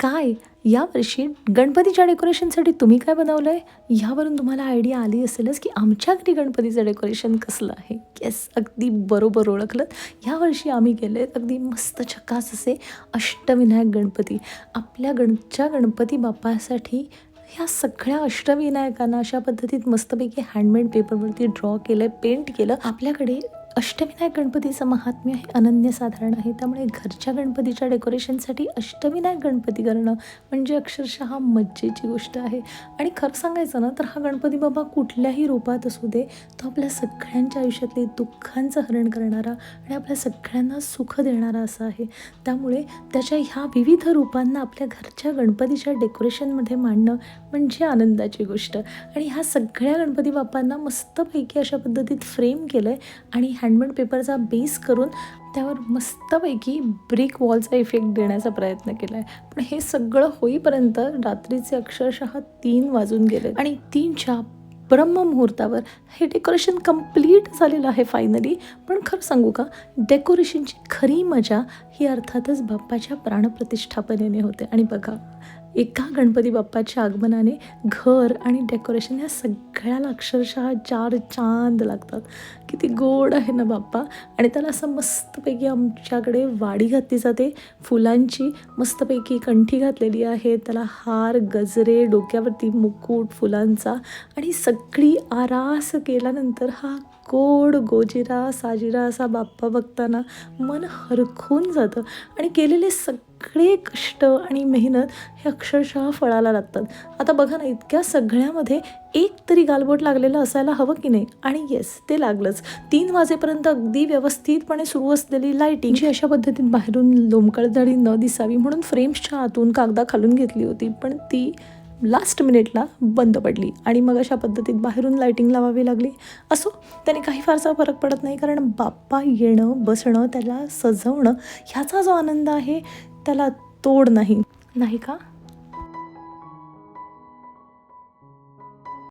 काय? यावर्षी गणपतीच्या डेकोरेशनसाठी तुम्ही काय बनवलं आहे ह्यावरून तुम्हाला आयडिया आली असेलच की आमच्या घरी गणपतीचं डेकोरेशन कसलं आहे. येस अगदी बरोबर ओळखलं ह्यावर्षी आम्ही केले अगदी मस्त छकास असे अष्टविनायक गणपती. आपल्या गणच्या गणपती बाप्पासाठी ह्या सगळ्या अष्टविनायकांना अशा पद्धतीत मस्तपैकी हँडमेड पेपरवरती ड्रॉ केलं आहे पेंट केलं. आपल्याकडे अष्टविनायक गणपतीचं महात्म्य हे अनन्यसाधारण आहे. त्यामुळे घरच्या गणपतीच्या डेकोरेशनसाठी अष्टविनायक गणपती करणं म्हणजे अक्षरशः मज्जेची गोष्ट आहे. आणि खरं सांगायचं ना तर हा गणपती बाबा कुठल्याही रूपात असू दे तो आपल्या सगळ्यांच्या आयुष्यातले दुःखांचं हरण करणारा आणि आपल्या सगळ्यांना सुख देणारा असा आहे. त्यामुळे त्याच्या ह्या विविध रूपांना आपल्या घरच्या गणपतीच्या डेकोरेशनमध्ये मांडणं म्हणजे आनंदाची गोष्ट. आणि ह्या सगळ्या गणपती बाप्पांना मस्तपैकी अशा पद्धतीत फ्रेम केलं आहे आणि हँडमेड पेपरचा बेस करून त्यावर मस्तपैकी ब्रिक वॉलचा इफेक्ट देण्याचा प्रयत्न केला आहे पण हे सगळं होईपर्यंत रात्रीचे अक्षरशः तीन वाजून गेले आणि तीनच्या ब्रह्ममुहूर्तावर हे डेकोरेशन कंप्लीट झालेलं आहे फायनली. पण खरं सांगू का डेकोरेशनची खरी मजा ही अर्थातच बाप्पाच्या प्राणप्रतिष्ठापनेने होते. आणि बघा एका गणपती बाप्पाच्या आगमनाने घर आणि डेकोरेशन या सगळ्याला अक्षरशः चार चांद लागतात. किती गोड आहे ना बाप्पा? आणि त्याला असं मस्तपैकी आमच्याकडे वाडी घातली जाते. फुलांची मस्तपैकी कंठी घातलेली आहे. त्याला हार गजरे डोक्यावरती मुकुट फुलांचा आणि सगळी आरास केल्यानंतर हा गोड गोजिरा साजिरा असा बाप्पा बघताना मन हरखून जातं. आणि केलेले सगळे कष्ट आणि मेहनत हे अक्षरशः फळाला लागतात. आता बघा ना इतक्या सगळ्यामध्ये एक तरी गालबोट लागलेलं असायला हवं की नाही? आणि येस ते लागलंच. तीन वाजेपर्यंत अगदी व्यवस्थितपणे सुरू असलेली लाईटिंग जी अशा पद्धतीत बाहेरून लोंबकळदडी न दिसावी म्हणून फ्रेम्सच्या आतून कागदा खालून घेतली होती. पण ती लास्ट मिनिटला बंद पडली आणि मग अशा पद्धतीत बाहेरून लाईटिंग लावावी लागली. असो त्याने काही फारसा फरक पडत नाही कारण बाप्पा येणं बसणं त्याला सजवणं ह्याचा जो आनंद आहे त्याला तोड नाही. नाही का?